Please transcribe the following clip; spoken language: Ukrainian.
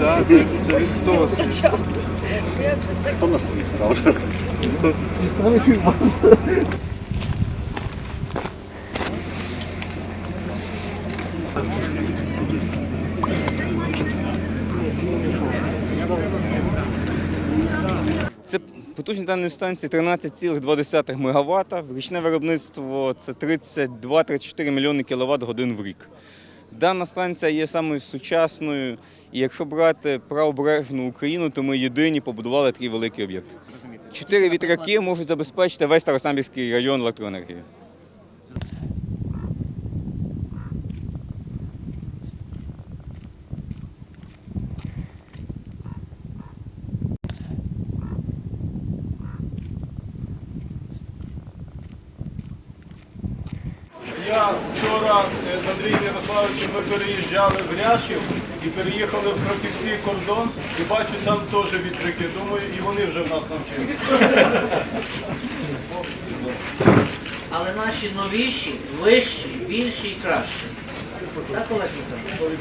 Так, це, від того. Хто на свій правда? Це потужність даної станції 13,2 МВт. Річне виробництво це 32-34 мільйони кВт годин в рік. Дана станція є самою сучасною, і якщо брати правобережну Україну, то ми єдині побудували такий великий об'єкт. Чотири вітряки можуть забезпечити весь Старосамбірський район електроенергією. Я вчора з Андрієм Ярославовичем ми переїжджали в Ряшів і переїхали в Кроківці кордон і бачу там теж вітряки. Думаю, і вони вже в нас навчилися. Але наші новіші, вищі, більші і кращі. Так, Олег Вікторович?